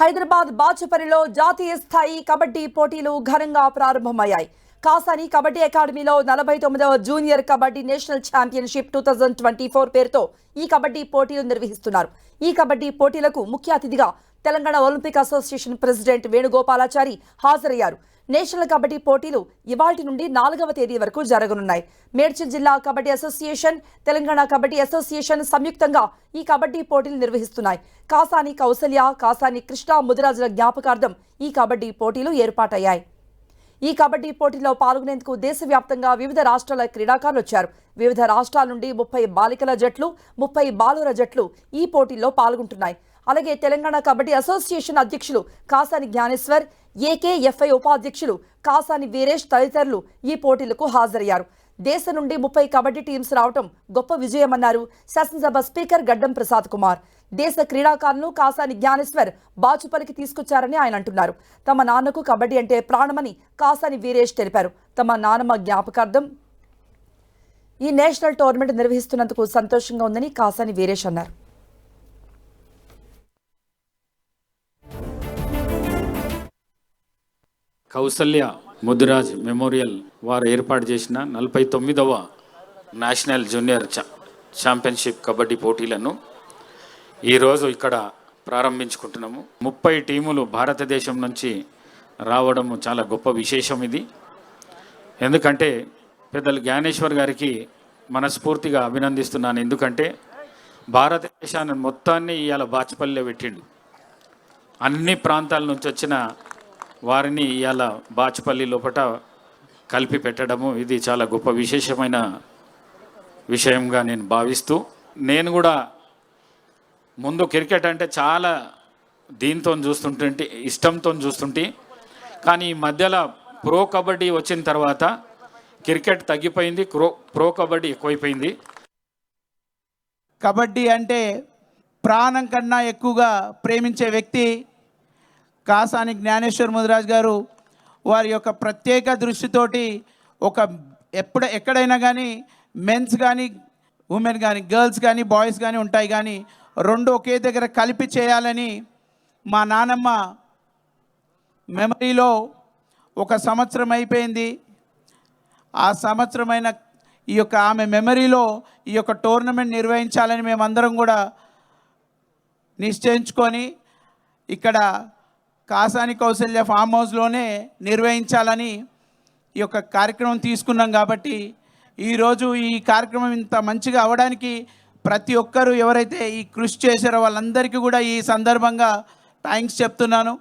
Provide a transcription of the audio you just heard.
హైదరాబాద్ బాచుపల్లిలో జాతీయ స్థాయి కబడ్డీ పోటీలు ఘనంగా ప్రారంభమయ్యాయి. కాసాని కబడ్డీ అకాడమీలో నలభై తొమ్మిదవ junior kabaddi national championship two thousand twenty four పేరుతో ఈ కబడ్డీ పోటీలు నిర్వహిస్తున్నారు. ఈ కబడ్డీ పోటీలకు ముఖ్య అతిథిగా Telangana Olympic association president Venugopalachari హాజరయ్యారు. నేషనల్ కబడ్డీ పోటీలు ఇవాటి నుండి నాలుగవ తేదీ వరకు జరగనున్నాయి. మేడ్చల్ జిల్లా కబడ్డీ అసోసియేషన్ తెలంగాణ కబడ్డీ అసోసియేషన్ సంయుక్తంగా ఈ కబడ్డీ పోటీలు నిర్వహిస్తున్నాయి. కాసాని కౌసల్య కాసాని కృష్ణ ముదిరాజుల జ్ఞాపకార్థం ఈ కబడ్డీ పోటీలు ఏర్పాటయ్యాయి. ఈ కబడ్డీ పోటీలో పాల్గొనేందుకు దేశవ్యాప్తంగా వివిధ రాష్ట్రాల క్రీడాకారులు వచ్చారు. వివిధ రాష్ట్రాల నుండి ముప్పై బాలికల జట్లు ముప్పై బాలుర జట్లు ఈ పోటీల్లో పాల్గొంటున్నాయి. అలాగే తెలంగాణ కబడ్డీ అసోసియేషన్ అధ్యక్షులు కాసాని జ్ఞానేశ్వర్ ఏకేఎఫ్ఐ ఉపాధ్యక్షులు కాసాని వీరేష్ తదితరులు ఈ పోటీలకు హాజరయ్యారు. దేశం నుండి ముప్పై కబడ్డీ టీమ్స్ రావటం గొప్ప విజయమన్నారు శాసనసభ స్పీకర్ గడ్డం ప్రసాద్ కుమార్. దేశ క్రీడాకారులను కాసాని జ్ఞానేశ్వర్ బాచుపల్లికి తీసుకొచ్చారని ఆయన అంటున్నారు. తమ నాన్నకు కబడ్డీ అంటే ప్రాణమని కాసాని వీరేష్ తెలిపారు. తమ నానమ్మ జ్ఞాపకార్థం ఈ నేషనల్ టోర్నమెంట్ నిర్వహిస్తున్నందుకు సంతోషంగా ఉందని కాసాని వీరేష్ అన్నారు. కౌసల్య ముదిరాజ్ మెమోరియల్ వారు ఏర్పాటు చేసిన నలభై తొమ్మిదవ నేషనల్ జూనియర్ ఛాంపియన్షిప్ కబడ్డీ పోటీలను ఈరోజు ఇక్కడ ప్రారంభించుకుంటున్నాము. ముప్పై టీములు భారతదేశం నుంచి రావడము చాలా గొప్ప విశేషం ఇది. ఎందుకంటే పెద్దలు జ్ఞానేశ్వర్ గారికి మనస్ఫూర్తిగా అభినందిస్తున్నాను. ఎందుకంటే భారతదేశాన్ని మొత్తాన్ని ఇవాళ బాచ్పల్లిలో పెట్టిండు. అన్ని ప్రాంతాల నుంచి వచ్చిన వారిని ఇవాళ బాచపల్లి లోపట కలిపి పెట్టడము ఇది చాలా గొప్ప విశేషమైన విషయంగా నేను భావిస్తూ నేను కూడా ముందు క్రికెట్ అంటే చాలా దీంతో చూస్తుంటే ఇష్టంతో చూస్తుంటే కానీ ఈ మధ్యలో ప్రో కబడ్డీ వచ్చిన తర్వాత క్రికెట్ తగ్గిపోయింది క్రో ప్రో కబడ్డీ ఎక్కువైపోయింది. కబడ్డీ అంటే ప్రాణం కన్నా ఎక్కువగా ప్రేమించే వ్యక్తి కాసాని జ్ఞానేశ్వర్ ముదిరాజ్ గారు వారి యొక్క ప్రత్యేక దృష్టితోటి ఒక ఎప్పుడు ఎక్కడైనా కానీ మెన్స్ కానీ ఉమెన్ కానీ గర్ల్స్ కానీ బాయ్స్ కానీ ఉంటాయి కానీ రెండు ఒకే దగ్గర కలిపి చేయాలని మా నానమ్మ మెమరీలో ఒక సంవత్సరం అయిపోయింది. ఆ సంవత్సరమైన ఈ యొక్క ఆమె మెమరీలో ఈ యొక్క టోర్నమెంట్ నిర్వహించాలని మేమందరం కూడా నిశ్చయించుకొని ఇక్కడ కాసాని కౌశల్య ఫామ్ హౌస్లోనే నిర్వహించాలని ఈ యొక్క కార్యక్రమం తీసుకున్నాం కాబట్టి ఈరోజు ఈ కార్యక్రమం ఇంత మంచిగా అవ్వడానికి ప్రతి ఒక్కరూ ఎవరైతే ఈ కృషి చేశారో వాళ్ళందరికీ కూడా ఈ సందర్భంగా థ్యాంక్స్ చెప్తున్నాను.